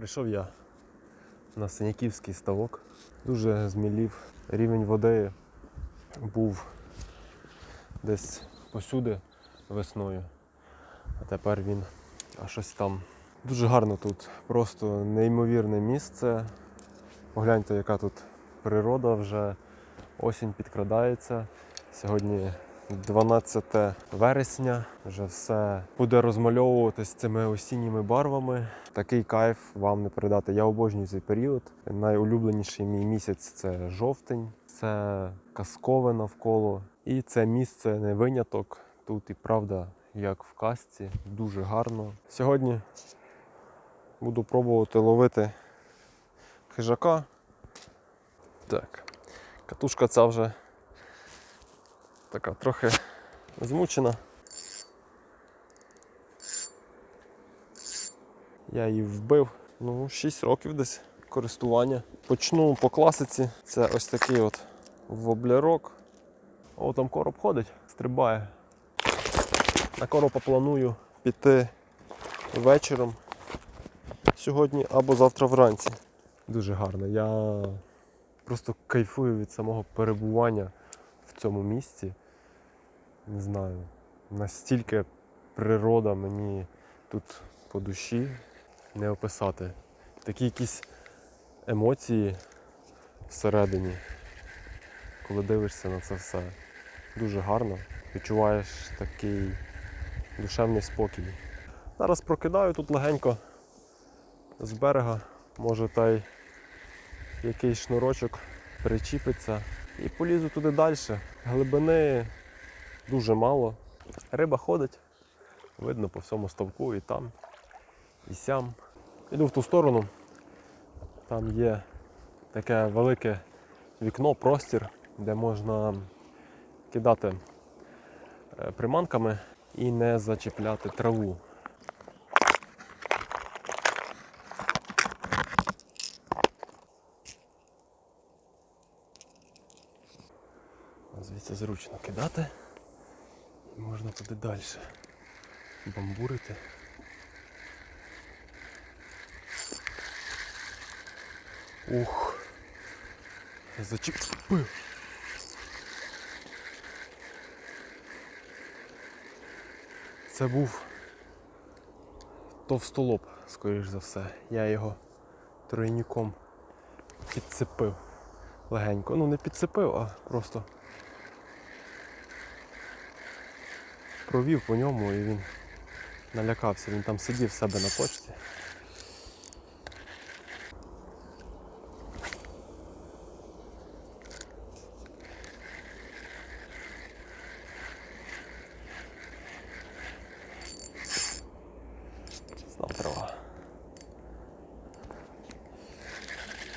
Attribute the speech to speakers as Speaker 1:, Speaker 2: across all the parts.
Speaker 1: Прийшов я на Синяківський ставок. Дуже змілів. Рівень води був десь посюди весною, а тепер він аж ось там. Дуже гарно тут, просто неймовірне місце. Погляньте, яка тут природа вже осінь підкрадається. Сьогодні 12 вересня, вже все буде розмальовуватись цими осінніми барвами. Такий кайф вам не передати. Я обожнюю цей період. Найулюбленіший мій місяць це жовтень, це казкове навколо. І це місце не виняток. Тут і правда, як в казці, дуже гарно. Сьогодні буду пробувати ловити хижака. Так, катушка ця вже така трохи змучена. Я її вбив. Ну, 6 років десь користування. Почну по класиці. Це ось такий от воблерок. О, там короб ходить, стрибає. На коропа планую піти вечором сьогодні або завтра вранці. Дуже гарно. Я просто кайфую від самого перебування цьому місці. Не знаю, настільки природа мені тут по душі не описати. Такі якісь емоції всередині, коли дивишся на це все. Дуже гарно. Відчуваєш такий душевний спокій. Зараз прокидаю тут легенько з берега, може та й якийсь шнурочок причіпиться і полізу туди далі. Глибини дуже мало. Риба ходить, видно по всьому ставку і там, і сям. Іду в ту сторону. Там є таке велике вікно, простір, де можна кидати е, приманками і не зачіпляти траву. Зручно кидати і можна туди далі бамбурити. Ух, зачепив. Це був товстолоб, скоріш за все. Я його тройніком підцепив легенько. Ну не підцепив, а просто провів по ньому і він налякався. Він там сидів в себе на почті. Знов трава.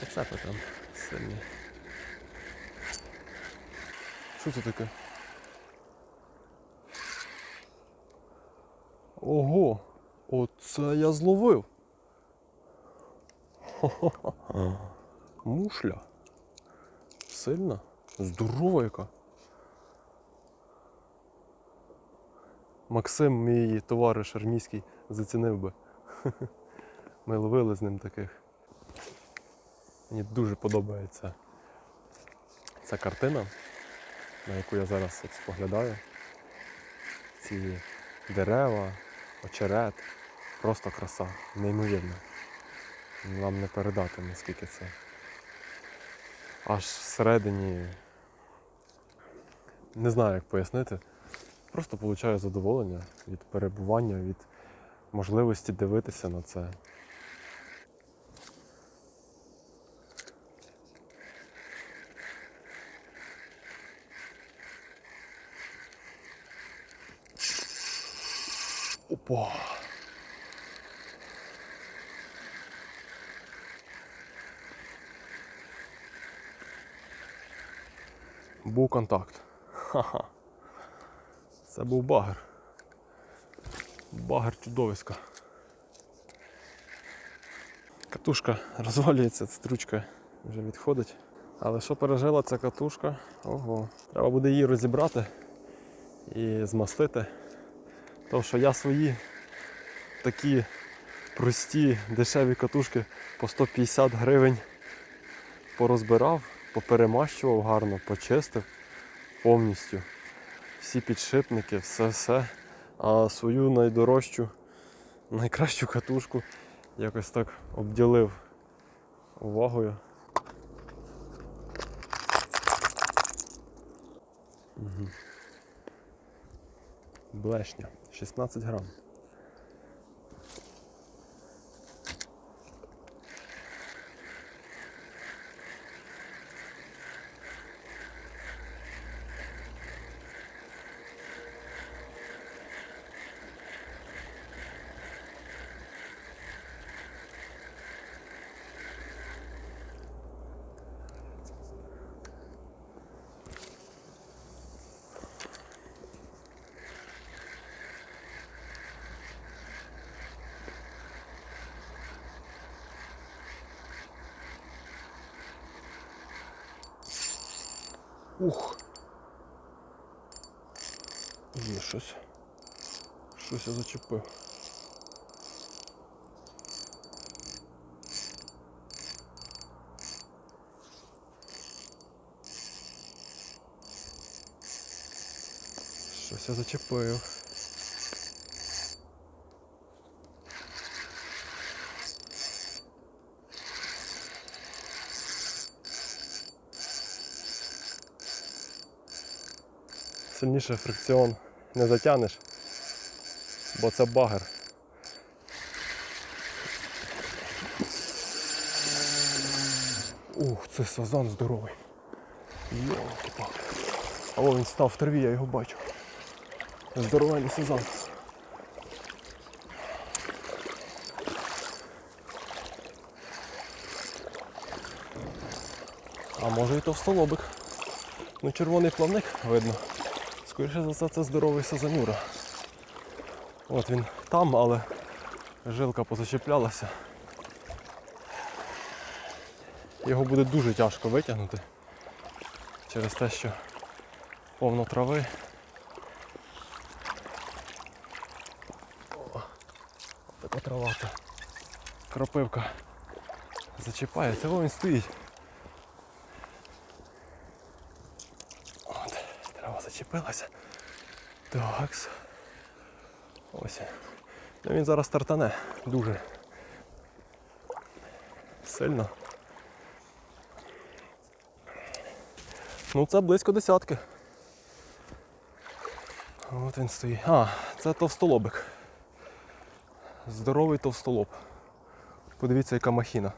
Speaker 1: Зацепи там сильні. Що це таке? Ого! Оце я зловив. Хо-хо-хо. Мушля. Сильна? Здорова яка. Максим, мій товариш армійський, зацінив би. Ми ловили з ним таких. Мені дуже подобається ця картина, на яку я зараз от споглядаю. Ці дерева, очерет, просто краса, неймовірна. Вам не передати, наскільки це. Аж всередині не знаю, як пояснити. Просто получаю задоволення від перебування, від можливості дивитися на це. Був контакт. Ха-ха. Це був багер. Багер чудовиська. Катушка розвалюється, стручка вже відходить. Але що пережила ця катушка? Ого. Треба буде її розібрати і змастити. Тому що я свої такі прості дешеві катушки по 150 гривень порозбирав, поперемащував гарно, почистив повністю. Всі підшипники, все-все. А свою найдорожчу, найкращу катушку якось так обділив увагою. Блешня, 16 грам. Є щось. Щось я зачепив. Щось я зачепив. Сильніше фрикціон не затягнеш, бо це багер. Ух, це сазан здоровий. Йолки-палки. А о, він став в траві, я його бачу. Здоровенний сазан. А може і товстолобик. Ну, червоний плавник видно. Скоріше за все, це здоровий сазанюра. От він там, але жилка позачеплялася. Його буде дуже тяжко витягнути через те, що повно трави. О, така трава. Кропивка зачіпається, о він стоїть. От, трава зачепилася. Такс. Ось. Ну, він зараз тартане дуже сильно. Ну це близько десятки. От він стоїть. А, це товстолобик. Здоровий товстолоб. Подивіться, яка махіна.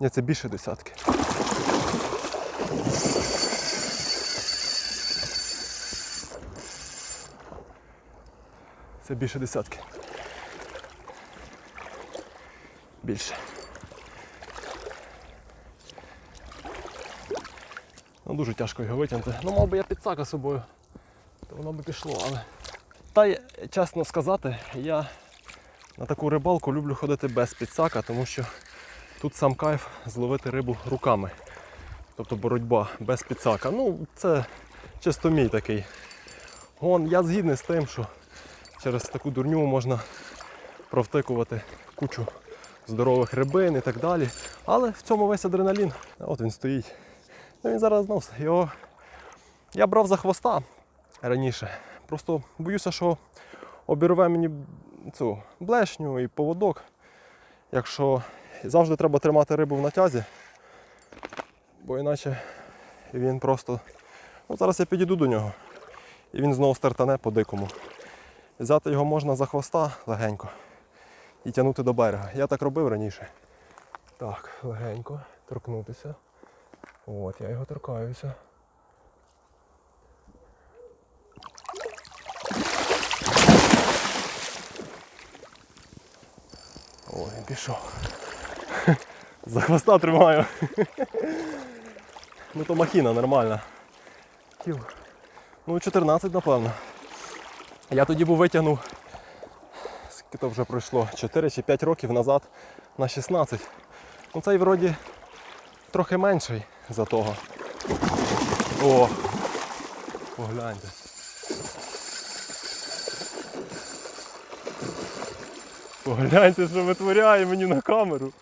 Speaker 1: Ні, це більше десятки. Це більше десятки. Більше. Ну, дуже тяжко його витягнути. Ну, мав би я підсака собою, то воно би пішло, але. Та чесно сказати, я на таку рибалку люблю ходити без підсака, тому що тут сам кайф зловити рибу руками. Тобто боротьба без підсака. Ну, це чисто мій такий. Гон, я згідний з тим, що через таку дурню можна провтикувати кучу здорових рибин і так далі. Але в цьому весь адреналін. От він стоїть. Ну, він зараз знов його. Я брав за хвоста раніше. Просто боюся, що обірве мені цю блешню і поводок. Якщо завжди треба тримати рибу в натязі, бо іначе він просто. Ну, зараз я підійду до нього. І він знову стартане по дикому. Взяти його можна за хвоста легенько і тягнути до берега. Я так робив раніше. Так, легенько торкнутися. От, я його торкаюся. Ой, він пішов. За хвоста тримаю. Ну то махіна нормальна. Ну 14 напевно. Я тоді був витягнув, скільки то вже пройшло, 4 чи 5 років назад на 16. Ну цей вроді трохи менший за того. О! Погляньте. Погляньте, що витворяє мені на камеру.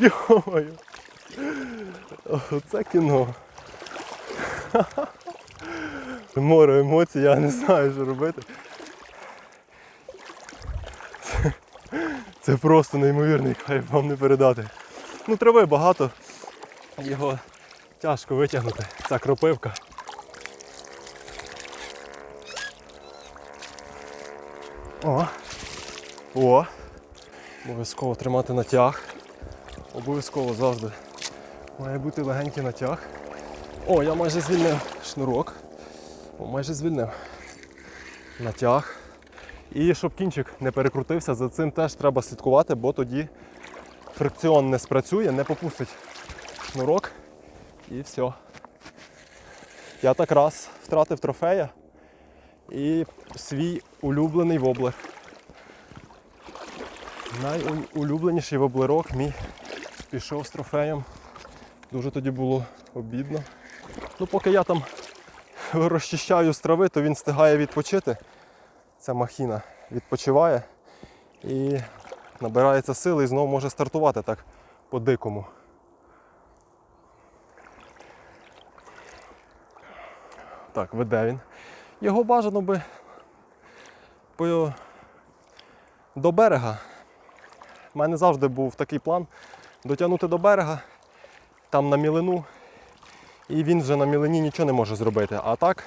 Speaker 1: Йомаю. Оце кіно. Море емоцій, я не знаю, що робити. Це, просто неймовірний кайф вам не передати. Ну, трави багато, його тяжко витягнути. Ця кропивка. О! О! Обов'язково тримати натяг. Обов'язково завжди має бути легенький натяг. О, я майже звільнив шнурок. Майже звільнив. Натяг. І щоб кінчик не перекрутився, за цим теж треба слідкувати, бо тоді фрикціон не спрацює, не попустить шнурок і все. Я так раз втратив трофея і свій улюблений воблер. Найулюбленіший воблерок мій пішов з трофеєм. Дуже тоді було обідно. Ну, поки я там розчищаю з трави, то він встигає відпочити. Ця махіна відпочиває і набирається сили і знову може стартувати так по-дикому. Так, веде він. Його бажано би по... до берега. У мене завжди був такий план дотягнути до берега, там на мілину, і він вже на мілині нічого не може зробити. А так,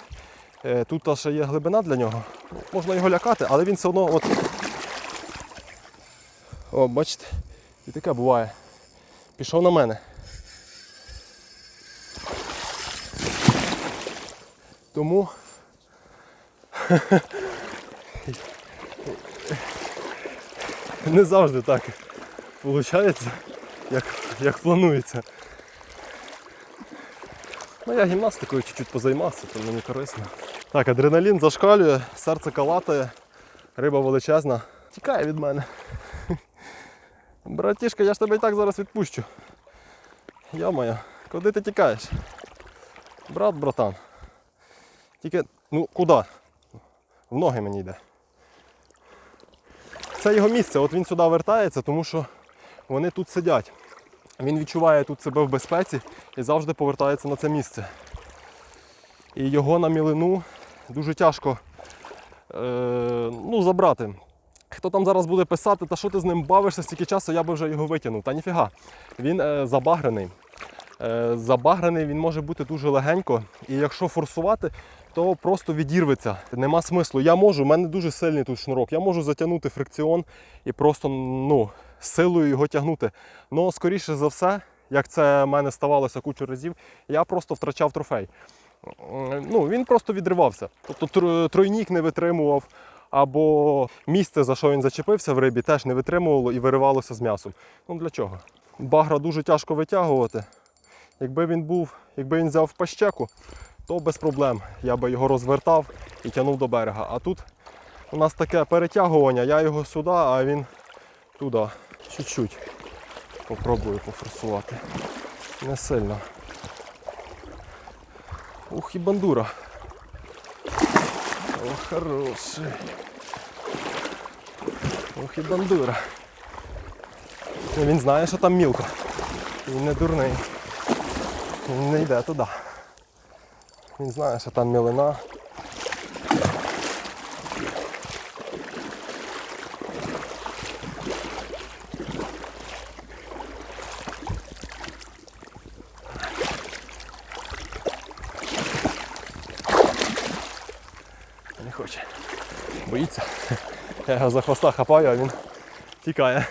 Speaker 1: е, тут ще є глибина для нього. Можна його лякати, але він все одно от. О, бачите, і таке буває. Пішов на мене. Тому не завжди так виходить, як, як планується. Ну, я гімнастикою чуть-чуть позаймався, то мені корисно. Так, адреналін зашкалює, серце калатає, риба величезна. Тікає від мене. Братішка, я ж тебе і так зараз відпущу. Йо-моє, куди ти тікаєш? Брат, братан. Тільки, ну куди? В ноги мені йде. Це його місце, от він сюди вертається, тому що вони тут сидять. Він відчуває тут себе в безпеці і завжди повертається на це місце. І його на мілину дуже тяжко е, ну, забрати. Хто там зараз буде писати, та що ти з ним бавишся стільки часу, я би вже його витягнув. Та ніфіга. Він е, забагрений. Е, забагрений він може бути дуже легенько. І якщо форсувати, то просто відірветься. Нема смислу. Я можу, в мене дуже сильний тут шнурок. Я можу затягнути фрикціон і просто ну, силою його тягнути. Ну, скоріше за все, як це в мене ставалося кучу разів, я просто втрачав трофей. Ну, він просто відривався. Тобто тройнік не витримував, або місце, за що він зачепився в рибі, теж не витримувало і виривалося з м'ясом. Ну для чого? Багра дуже тяжко витягувати. Якби він був, якби він взяв пащеку, то без проблем. Я би його розвертав і тягнув до берега. А тут у нас таке перетягування, я його сюди, а він туди. Чуть-чуть. Попробую пофорсувати. Не сильно. Ух і бандура. О, хороший. Ох і бандура. Ну, Він знає, що там мілко. Він не дурний. Він не йде туди. Він знає, що там мілина. Не хоче. Боїться. Я його за хвоста хапаю, а він тікає.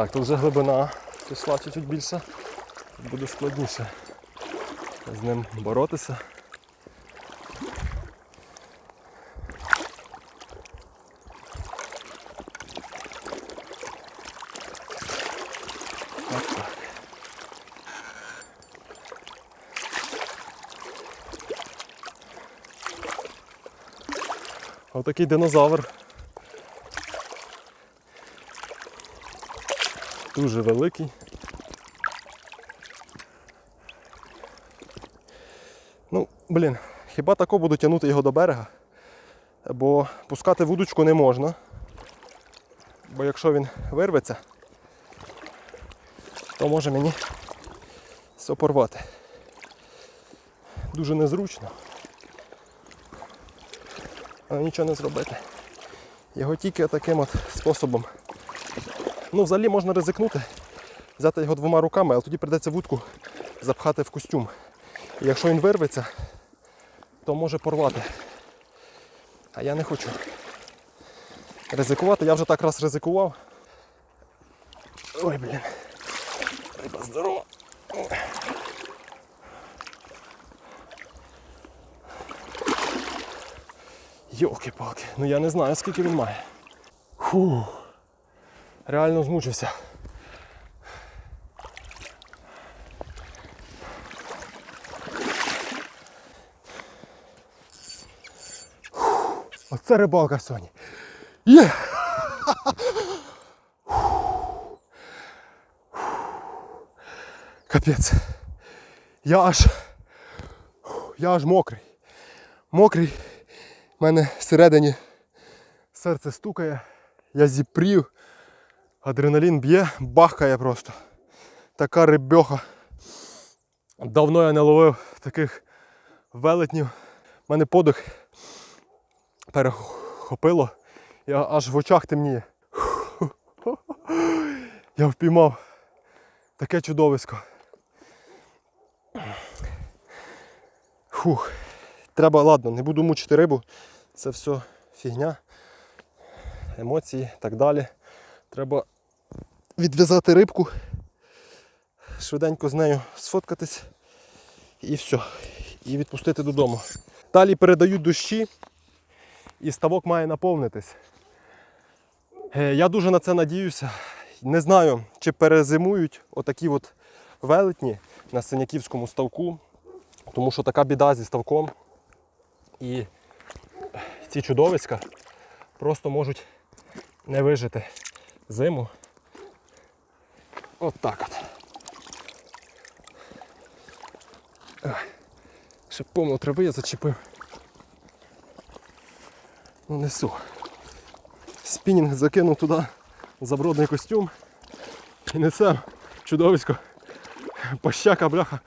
Speaker 1: Так, тут вже глибина пішла чуть-чуть більше. Буде складніше з ним боротися. Так, так. Отакий динозавр. дуже великий.
Speaker 2: Ну, блін, хіба тако буду тягнути його до берега, бо пускати вудочку не можна. Бо якщо він вирветься, то може мені все порвати. Дуже незручно. Але нічого не зробити. Його тільки таким от способом Ну, взагалі можна ризикнути, взяти його двома руками, але тоді прийдеться вудку запхати в костюм. І якщо він вирветься, то може порвати. А я не хочу ризикувати. Я вже так раз ризикував. Ой, блін. Риба здорова. Йолки-палки, ну я не знаю, скільки він має. Фу. Реально змучився. Оце рибалка Соні. Є! Капець. Я аж. Я аж мокрий. Мокрий. У мене всередині серце стукає. Я зіпрів. Адреналін б'є, бахкає просто. Така рибьоха. Давно я не ловив таких велетнів. У мене подих перехопило. Я аж в очах темніє. Я впіймав таке чудовисько. Фух. Треба, ладно, не буду мучити рибу. Це все фігня. Емоції і так далі. Треба відв'язати рибку, швиденько з нею сфоткатись і все. І відпустити додому. Далі передають дощі і ставок має наповнитись. Е, Я дуже на це надіюся. Не знаю, чи перезимують отакі от велетні на синяківському ставку, тому що така біда зі ставком. І ці чудовиська просто можуть не вижити зиму. От так от. Ай, Ще повно трави я зачепив. Ну несу. Спінінг закинув туди забродний костюм і несем чудовисько. Пощака, бляха.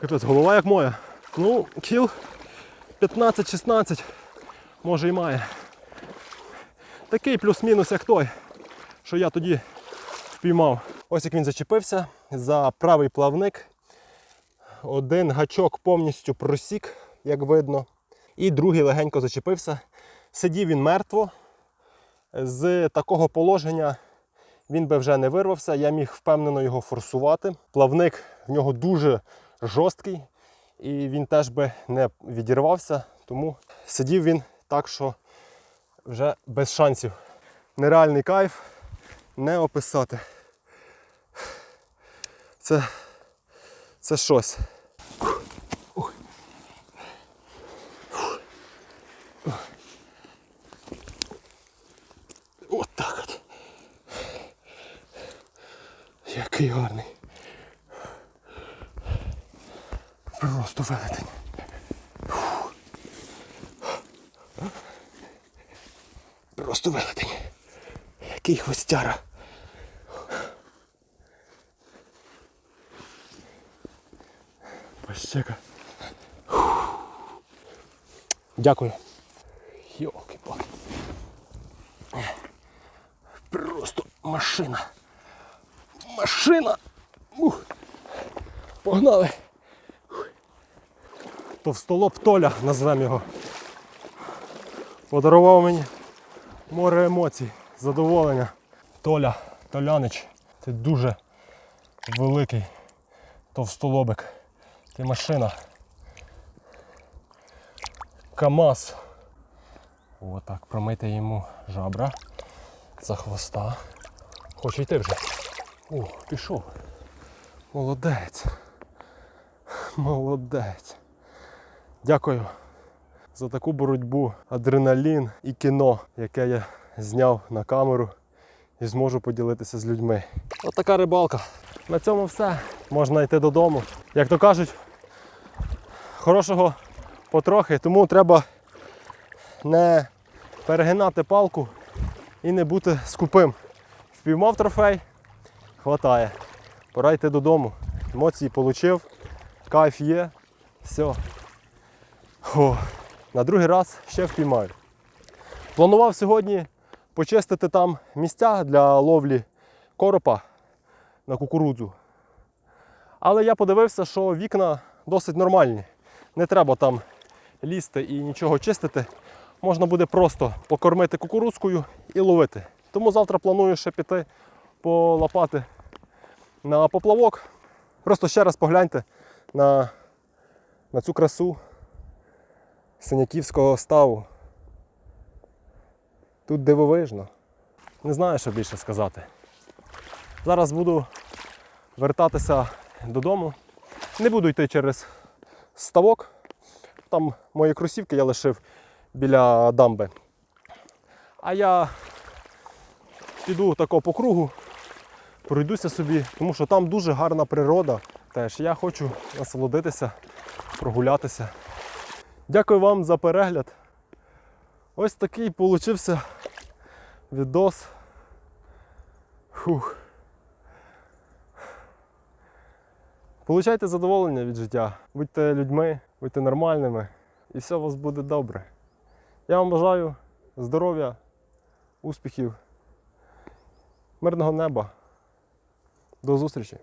Speaker 2: Капець, голова як моя. Ну, кіл 15-16, може і має. Такий плюс-мінус, як той, що я тоді впіймав. Ось як він зачепився за правий плавник. Один гачок повністю просік, як видно. І другий легенько зачепився. Сидів він мертво. З такого положення він би вже не вирвався. Я міг впевнено його форсувати. Плавник в нього дуже жорсткий, і він теж би не відірвався. Тому сидів він так, що вже без шансів. Нереальний кайф не описати. Це, це щось. От так от. Який гарний. Просто велетень. Просто велетень. Який хвостяра. Пащека. Дякую. йолки палки Просто машина. Машина. Ух. Погнали. Товстолоб Толя, назвемо його. Подарував мені море емоцій, задоволення. Толя, Толянич, ти дуже великий товстолобик. Ти машина. КАМАЗ. Отак, промити йому жабра за хвоста. Хоче йти вже. О, пішов. Молодець. Молодець. Дякую за таку боротьбу, адреналін і кіно, яке я зняв на камеру і зможу поділитися з людьми. От така рибалка. На цьому все. Можна йти додому. Як то кажуть, хорошого потрохи, тому треба не перегинати палку і не бути скупим. Впіймав трофей, хватає. Пора йти додому. Емоції отримав, кайф є, все. Фу. На другий раз ще впіймаю. Планував сьогодні почистити там місця для ловлі коропа на кукурудзу. Але я подивився, що вікна досить нормальні. Не треба там лізти і нічого чистити. Можна буде просто покормити кукурудзкою і ловити. Тому завтра планую ще піти полапати на поплавок. Просто ще раз погляньте на, на цю красу синяківського ставу. Тут дивовижно. Не знаю, що більше сказати. Зараз буду вертатися додому. Не буду йти через ставок. Там мої кросівки я лишив біля дамби. А я піду тако по кругу, пройдуся собі, тому що там дуже гарна природа. Теж я хочу насолодитися, прогулятися. Дякую вам за перегляд. Ось такий получився відос. Фух. Получайте задоволення від життя. Будьте людьми, будьте нормальними і все у вас буде добре. Я вам бажаю здоров'я, успіхів, мирного неба. До зустрічі!